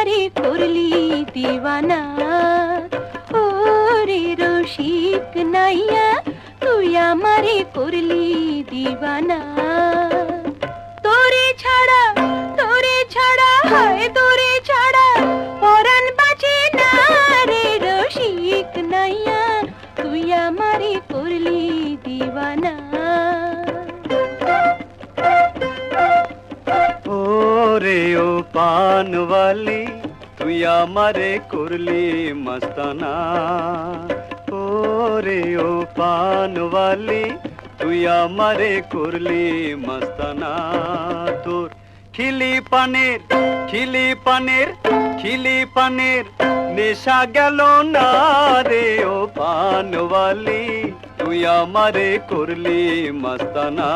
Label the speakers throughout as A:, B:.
A: আমারে করলি দিওয়ানা। ওরে রসিক নাইয়া তুই আমারে করলি দিওয়ানা।
B: পানওয়ালি তুই আমারে করলি মস্তানা। ও রে ও পানওয়ালি তুই আমারে করলি মস্তানা। তোর খিলি পানের খিলি পানের খিলি পানের নেশা গেল না রে ও পানওয়ালি তুই আমারে করলি মস্তানা।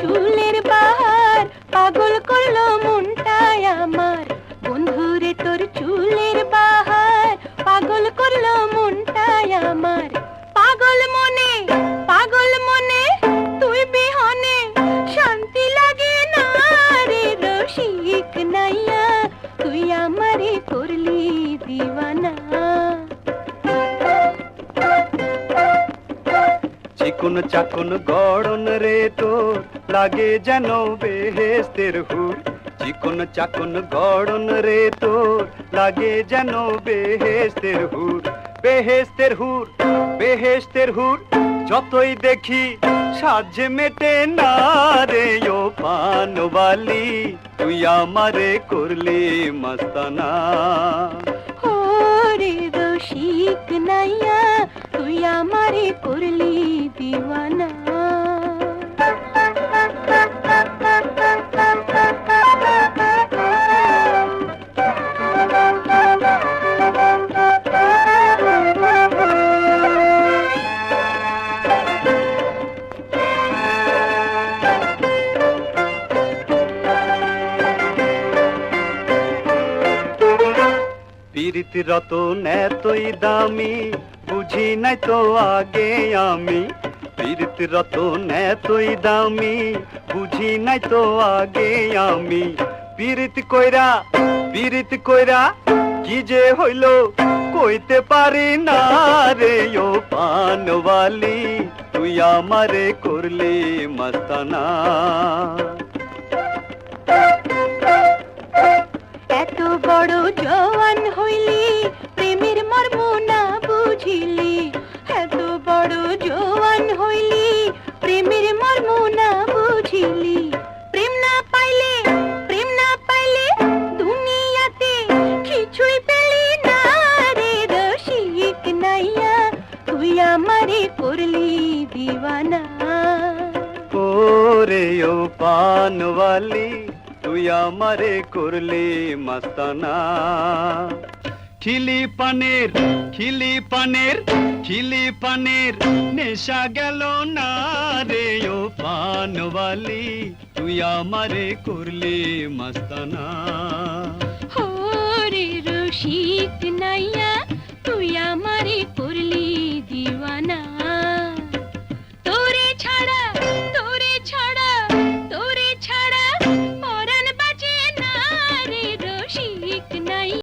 A: চুলের বাহার, পাগল করল মনটায় আমার। বন্ধুরে, তোর চুলের বাহার, পাগল করল মনটায় আমার। পাগল মনে
B: চিকুন চাকুন গড়ন রে তোর লাগে যেন বেহেস্তের হুর। চিকুন, চাকুন গড়ন রে তোর লাগে যেন বেহেস্তের হুর। বেহেস্তের হুর বেহেস্তের হুর, যতই দেখি সাজে মেটে না রে ও পানবালি তুই আমারে করলি মস্তানা।
A: আমারে করলি দিওয়ানা
B: পীড়িত রতন এতই দামি বুঝি নাই তো আগে আমি। পীড়িত রতন এতই দামি। বুঝি নাই তো আগে আমি। পীড়িত কইরা পীড়িত কইরা কি যে হইল কইতে পারি না রে ও পানওয়ালি। তুই আমারে করলি মস্তানা।
A: এত বড় জওয়ান দিওয়ানা
B: ওরে ও পানওয়ালি তুই আমারে করলি মস্তানা খিলি পানের খিলি পানের খিলি পানের নেশা গেল না রে ও পানওয়ালি তুই আমারে করলি মস্তানা
A: ওরে রসিক নাইয়া তুই আমারে